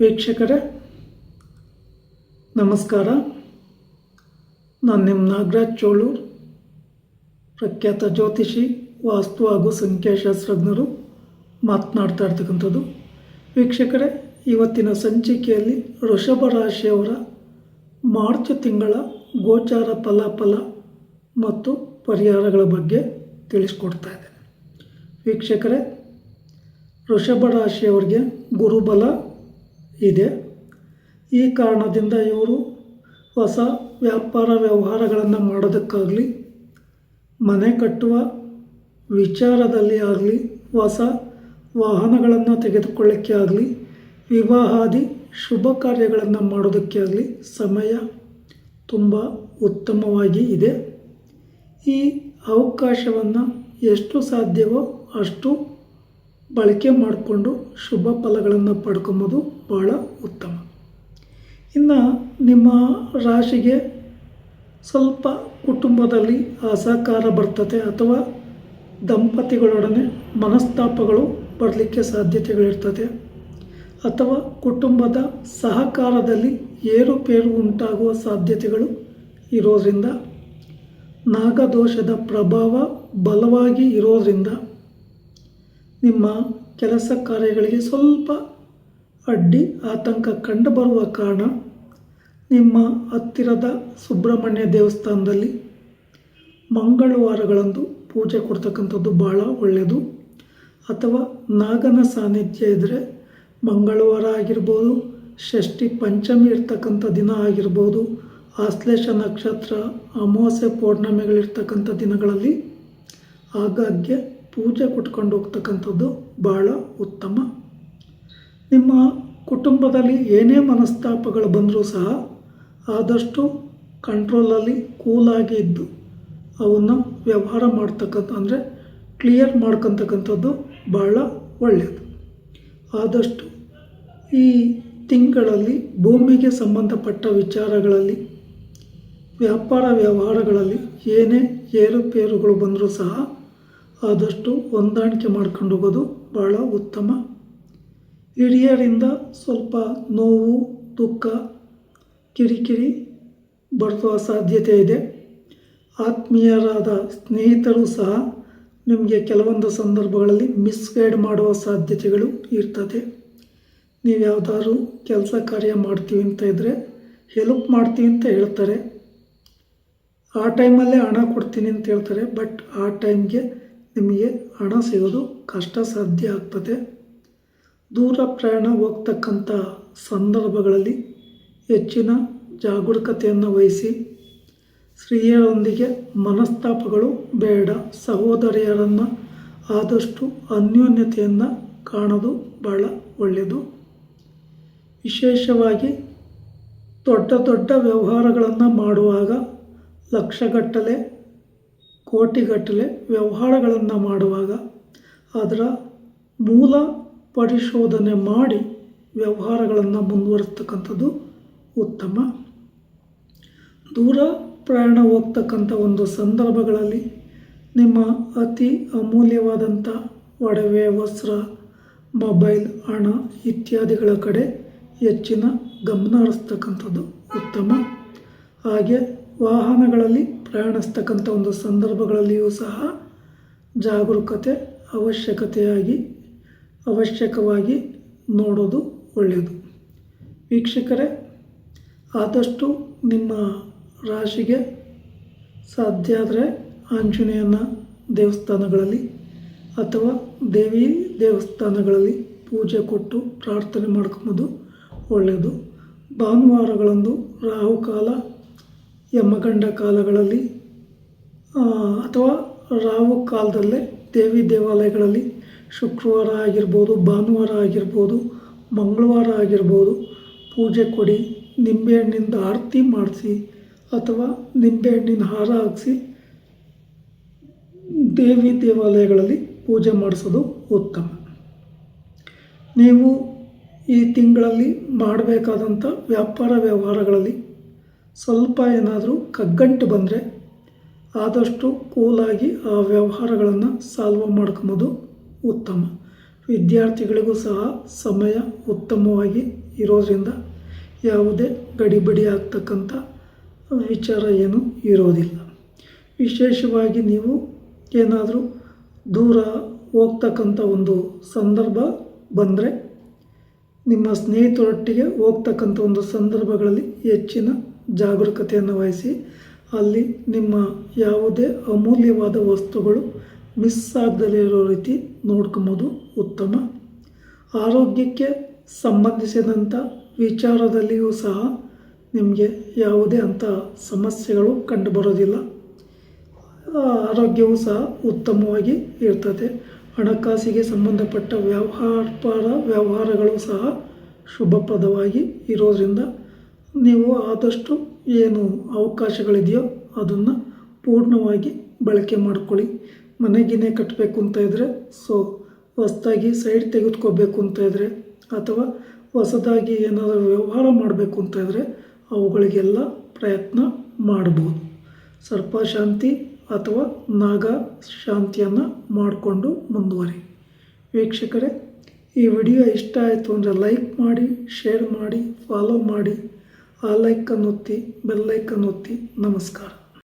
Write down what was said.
ವೀಕ್ಷಕರೇ, ನಮಸ್ಕಾರ. ನಾನು ನಿಮ್ಮ ನಾಗರಾಜ್ ಚೋಳೂರ್, ಪ್ರಖ್ಯಾತ ಜ್ಯೋತಿಷಿ, ವಾಸ್ತು ಹಾಗೂ ಸಂಖ್ಯಾಶಾಸ್ತ್ರಜ್ಞರು ಮಾತನಾಡ್ತಾ ಇರ್ತಕ್ಕಂಥದ್ದು. ವೀಕ್ಷಕರೇ, ಇವತ್ತಿನ ಸಂಚಿಕೆಯಲ್ಲಿ ವೃಷಭ ರಾಶಿಯವರ ಮಾರ್ಚ್ ತಿಂಗಳ ಗೋಚಾರ ಫಲಾಫಲ ಮತ್ತು ಪರಿಹಾರಗಳ ಬಗ್ಗೆ ತಿಳಿಸ್ಕೊಡ್ತಾ ಇದ್ದೇನೆ. ವೀಕ್ಷಕರೇ, ವೃಷಭ ರಾಶಿಯವರಿಗೆ ಗುರುಬಲ ಇದೆ. ಈ ಕಾರಣದಿಂದ ಇವರು ಹೊಸ ವ್ಯಾಪಾರ ವ್ಯವಹಾರಗಳನ್ನು ಮಾಡೋದಕ್ಕಾಗಲಿ, ಮನೆ ಕಟ್ಟುವ ವಿಚಾರದಲ್ಲಿ ಆಗಲಿ, ಹೊಸ ವಾಹನಗಳನ್ನು ತೆಗೆದುಕೊಳ್ಳೋಕ್ಕೆ ಆಗಲಿ, ವಿವಾಹಾದಿ ಶುಭ ಕಾರ್ಯಗಳನ್ನು ಮಾಡೋದಕ್ಕೆ ಆಗಲಿ ಸಮಯ ತುಂಬ ಉತ್ತಮವಾಗಿ ಇದೆ. ಈ ಅವಕಾಶವನ್ನು ಎಷ್ಟು ಸಾಧ್ಯವೋ ಅಷ್ಟು ಬಳಕೆ ಮಾಡಿಕೊಂಡು ಶುಭ ಫಲಗಳನ್ನು ಪಡ್ಕೊಂಬೋದು ಭಾಳ ಉತ್ತಮ. ಇನ್ನು ನಿಮ್ಮ ರಾಶಿಗೆ ಸ್ವಲ್ಪ ಕುಟುಂಬದಲ್ಲಿ ಅಸಹಕಾರ ಬರ್ತದೆ ಅಥವಾ ದಂಪತಿಗಳೊಡನೆ ಮನಸ್ತಾಪಗಳು ಬರಲಿಕ್ಕೆ ಸಾಧ್ಯತೆಗಳಿರ್ತದೆ ಅಥವಾ ಕುಟುಂಬದ ಸಹಕಾರದಲ್ಲಿ ಏರುಪೇರು ಉಂಟಾಗುವ ಸಾಧ್ಯತೆಗಳು ಇರೋದರಿಂದ ನಾಗದೋಷದ ಪ್ರಭಾವ ಬಲವಾಗಿ ಇರೋದ್ರಿಂದ ನಿಮ್ಮ ಕೆಲಸ ಕಾರ್ಯಗಳಿಗೆ ಸ್ವಲ್ಪ ಅಡ್ಡಿ ಆತಂಕ ಕಂಡುಬರುವ ಕಾರಣ ನಿಮ್ಮ ಹತ್ತಿರದ ಸುಬ್ರಹ್ಮಣ್ಯ ದೇವಸ್ಥಾನದಲ್ಲಿ ಮಂಗಳವಾರಗಳಂದು ಪೂಜೆ ಕೊಡ್ತಕ್ಕಂಥದ್ದು ಭಾಳ ಒಳ್ಳೆಯದು. ಅಥವಾ ನಾಗನ ಸಾನ್ನಿಧ್ಯ ಇದ್ದರೆ ಮಂಗಳವಾರ ಆಗಿರ್ಬೋದು, ಷಷ್ಠಿ ಪಂಚಮಿ ಇರ್ತಕ್ಕಂಥ ದಿನ ಆಗಿರ್ಬೋದು, ಆಶ್ಲೇಷ ನಕ್ಷತ್ರ, ಅಮಾವಾಸ್ಯೆ ಪೌರ್ಣಮಿಗಳಿರ್ತಕ್ಕಂಥ ದಿನಗಳಲ್ಲಿ ಆಗಾಗ್ಗೆ ಪೂಜೆ ಕೊಟ್ಕೊಂಡು ಹೋಗ್ತಕ್ಕಂಥದ್ದು ಬಹಳ ಉತ್ತಮ. ನಿಮ್ಮ ಕುಟುಂಬದಲ್ಲಿ ಏನೇ ಮನಸ್ತಾಪಗಳು ಬಂದರೂ ಸಹ ಆದಷ್ಟು ಕಂಟ್ರೋಲಲ್ಲಿ ಕೂಲಾಗಿ ಇದ್ದು ಅವನ್ನು ವ್ಯವಹಾರ ಮಾಡ್ತಕ್ಕಂಥ, ಅಂದರೆ ಕ್ಲಿಯರ್ ಮಾಡ್ಕೊತಕ್ಕಂಥದ್ದು ಬಹಳ ಒಳ್ಳೆಯದು ಆದಷ್ಟು ಈ ತಿಂಗಳಲ್ಲಿ ಭೂಮಿಗೆ ಸಂಬಂಧಪಟ್ಟ ವಿಚಾರಗಳಲ್ಲಿ, ವ್ಯಾಪಾರ ವ್ಯವಹಾರಗಳಲ್ಲಿ ಏನೇ ಏರುಪೇರುಗಳು ಬಂದರೂ ಸಹ ಆದಷ್ಟು ಹೊಂದಾಣಿಕೆ ಮಾಡ್ಕೊಂಡು ಹೋಗೋದು ಭಾಳ ಉತ್ತಮ. ಹಿರಿಯರಿಂದ ಸ್ವಲ್ಪ ನೋವು, ದುಃಖ, ಕಿರಿಕಿರಿ ಬರುವ ಸಾಧ್ಯತೆ ಇದೆ. ಆತ್ಮೀಯರಾದ ಸ್ನೇಹಿತರು ಸಹ ನಿಮಗೆ ಕೆಲವೊಂದು ಸಂದರ್ಭಗಳಲ್ಲಿ ಮಿಸ್ಗೈಡ್ ಮಾಡುವ ಸಾಧ್ಯತೆಗಳು ಇರ್ತದೆ. ನೀವು ಯಾವುದಾದ್ರು ಕೆಲಸ ಕಾರ್ಯ ಮಾಡ್ತೀವಿ ಅಂತ ಇದ್ದರೆ ಹೆಲ್ಪ್ ಮಾಡ್ತೀವಿ ಅಂತ ಹೇಳ್ತಾರೆ. ಆ ಟೈಮಲ್ಲೇ ಹಣ ಕೊಡ್ತೀನಿ ಅಂತ ಹೇಳ್ತಾರೆ. ಬಟ್ ಆ ಟೈಮ್ಗೆ ನಿಮಗೆ ಹಣ ಸಿಗೋದು ಕಷ್ಟ ಸಾಧ್ಯ ಆಗ್ತದೆ. ದೂರ ಪ್ರಯಾಣ ಹೋಗ್ತಕ್ಕಂಥ ಸಂದರ್ಭಗಳಲ್ಲಿ ಹೆಚ್ಚಿನ ಜಾಗರೂಕತೆಯನ್ನು ವಹಿಸಿ. ಸ್ತ್ರೀಯರೊಂದಿಗೆ ಮನಸ್ತಾಪಗಳು ಬೇಡ. ಸಹೋದರಿಯರನ್ನು ಆದಷ್ಟು ಅನ್ಯೋನ್ಯತೆಯನ್ನು ಕಾಣೋದು ಭಾಳ ಒಳ್ಳೆಯದು. ವಿಶೇಷವಾಗಿ ದೊಡ್ಡ ದೊಡ್ಡ ವ್ಯವಹಾರಗಳನ್ನು ಮಾಡುವಾಗ ಲಕ್ಷಗಟ್ಟಲೆ ಕೋಟಿಗಟ್ಟಲೆ ವ್ಯವಹಾರಗಳನ್ನು ಮಾಡುವಾಗ ಅದರ ಮೂಲ ಪರಿಶೋಧನೆ ಮಾಡಿ ವ್ಯವಹಾರಗಳನ್ನು ಮುಂದುವರಿಸ್ತಕ್ಕಂಥದ್ದು ಉತ್ತಮ. ದೂರ ಪ್ರಯಾಣ ಹೋಗ್ತಕ್ಕಂಥ ಒಂದು ಸಂದರ್ಭಗಳಲ್ಲಿ ನಿಮ್ಮ ಅತಿ ಅಮೂಲ್ಯವಾದಂಥ ಒಡವೆ, ವಸ್ತ್ರ, ಮೊಬೈಲ್, ಹಣ ಇತ್ಯಾದಿಗಳ ಕಡೆ ಹೆಚ್ಚಿನ ಗಮನ ಹರಿಸ್ತಕ್ಕಂಥದ್ದು ಉತ್ತಮ. ಹಾಗೆ ವಾಹನಗಳಲ್ಲಿ ಪ್ರಯಾಣಿಸ್ತಕ್ಕಂಥ ಒಂದು ಸಂದರ್ಭಗಳಲ್ಲಿಯೂ ಸಹ ಜಾಗರೂಕತೆ, ಅವಶ್ಯಕತೆಯಾಗಿ, ಅವಶ್ಯಕವಾಗಿ ನೋಡೋದು ಒಳ್ಳೆಯದು. ವೀಕ್ಷಕರೇ, ಆದಷ್ಟು ನಿಮ್ಮ ರಾಶಿಗೆ ಸಾಧ್ಯ ಆದರೆ ಆಂಜನೇಯನ ದೇವಸ್ಥಾನಗಳಲ್ಲಿ ಅಥವಾ ದೇವಿ ದೇವಸ್ಥಾನಗಳಲ್ಲಿ ಪೂಜೆ ಕೊಟ್ಟು ಪ್ರಾರ್ಥನೆ ಮಾಡ್ಕೊಬೋದು ಒಳ್ಳೆಯದು. ಭಾನುವಾರಗಳಂದು ರಾಹುಕಾಲ ಯಮಗಂಡ ಕಾಲಗಳಲ್ಲಿ ಅಥವಾ ರಾಹು ಕಾಲದಲ್ಲೇ ದೇವಿ ದೇವಾಲಯಗಳಲ್ಲಿ ಶುಕ್ರವಾರ ಆಗಿರ್ಬೋದು, ಭಾನುವಾರ ಆಗಿರ್ಬೋದು, ಮಂಗಳವಾರ ಆಗಿರ್ಬೋದು ಪೂಜೆ ಕೊಡಿ, ನಿಂಬೆಹಣ್ಣಿಂದ ಆರತಿ ಮಾಡಿಸಿ ಅಥವಾ ನಿಂಬೆಹಣ್ಣಿನ ಹಾರ ಹಾಕಿಸಿ ದೇವಿ ದೇವಾಲಯಗಳಲ್ಲಿ ಪೂಜೆ ಮಾಡಿಸೋದು ಉತ್ತಮ. ನೀವು ಈ ತಿಂಗಳಲ್ಲಿ ಮಾಡಬೇಕಾದಂಥ ವ್ಯಾಪಾರ ವ್ಯವಹಾರಗಳಲ್ಲಿ ಸ್ವಲ್ಪ ಏನಾದರೂ ಕಗ್ಗಂಟು ಬಂದರೆ ಆದಷ್ಟು ಕೂಲಾಗಿ ಆ ವ್ಯವಹಾರಗಳನ್ನು ಸಾಲ್ವ್ ಮಾಡ್ಕೊಬೋದು ಉತ್ತಮ. ವಿದ್ಯಾರ್ಥಿಗಳಿಗೂ ಸಹ ಸಮಯ ಉತ್ತಮವಾಗಿ ಇರೋದರಿಂದ ಯಾವುದೇ ಗಡಿಬಿಡಿ ಆಗ್ತಕ್ಕಂಥ ವಿಚಾರ ಏನು ಇರೋದಿಲ್ಲ. ವಿಶೇಷವಾಗಿ ನೀವು ಏನಾದರೂ ದೂರ ಹೋಗ್ತಕ್ಕಂಥ ಒಂದು ಸಂದರ್ಭ ಬಂದರೆ ನಿಮ್ಮ ಸ್ನೇಹಿತರೊಟ್ಟಿಗೆ ಹೋಗ್ತಕ್ಕಂಥ ಒಂದು ಸಂದರ್ಭಗಳಲ್ಲಿ ಹೆಚ್ಚಿನ ಜಾಗರೂಕತೆಯನ್ನು ವಹಿಸಿ ಅಲ್ಲಿ ನಿಮ್ಮ ಯಾವುದೇ ಅಮೂಲ್ಯವಾದ ವಸ್ತುಗಳು ಮಿಸ್ ಆಗದಲೇ ಇರೋ ರೀತಿ ನೋಡ್ಕೊಂಬೋದು ಉತ್ತಮ. ಆರೋಗ್ಯಕ್ಕೆ ಸಂಬಂಧಿಸಿದಂಥ ವಿಚಾರದಲ್ಲಿಯೂ ಸಹ ನಿಮಗೆ ಯಾವುದೇ ಅಂಥ ಸಮಸ್ಯೆಗಳು ಕಂಡುಬರೋದಿಲ್ಲ. ಬರೋದಿಲ್ಲ ಆರೋಗ್ಯವೂ ಸಹ ಉತ್ತಮವಾಗಿ ಇರ್ತದೆ. ಹಣಕಾಸಿಗೆ ಸಂಬಂಧಪಟ್ಟ ವ್ಯವಹಾರ ವ್ಯವಹಾರಗಳು ಸಹ ಶುಭಪ್ರದವಾಗಿ ಇರೋದ್ರಿಂದ ನೀವು ಆದಷ್ಟು ಏನು ಅವಕಾಶಗಳಿದೆಯೋ ಅದನ್ನು ಪೂರ್ಣವಾಗಿ ಬಳಕೆ ಮಾಡ್ಕೊಳ್ಳಿ. ಮನೆಗಿನೇ ಕಟ್ಟಬೇಕು ಅಂತ ಇದ್ದರೆ ಸೊ ಹೊಸದಾಗಿ ಸೈಡ್ ತೆಗೆದುಕೋಬೇಕು ಅಂತ ಇದ್ದರೆ ಅಥವಾ ಹೊಸದಾಗಿ ಏನಾದರೂ ವ್ಯವಹಾರ ಮಾಡಬೇಕು ಅಂತ ಇದ್ದರೆ ಅವುಗಳಿಗೆಲ್ಲ ಪ್ರಯತ್ನ ಮಾಡ್ಬೋದು. ಸರ್ಪಶಾಂತಿ ಅಥವಾ ನಾಗ ಶಾಂತಿಯನ್ನು ಮಾಡಿಕೊಂಡು ಮುಂದುವರಿ. ವೀಕ್ಷಕರೇ, ಈ ವಿಡಿಯೋ ಇಷ್ಟ ಆಯಿತು ಅಂದರೆ ಲೈಕ್ ಮಾಡಿ, ಶೇರ್ ಮಾಡಿ, ಫಾಲೋ ಮಾಡಿ. ಆ ಲೈಕನ್ನು ಒತ್ತಿ ಬೆಲ್ಲೈಕನ್ನು ಒತ್ತಿ ನಮಸ್ಕಾರ.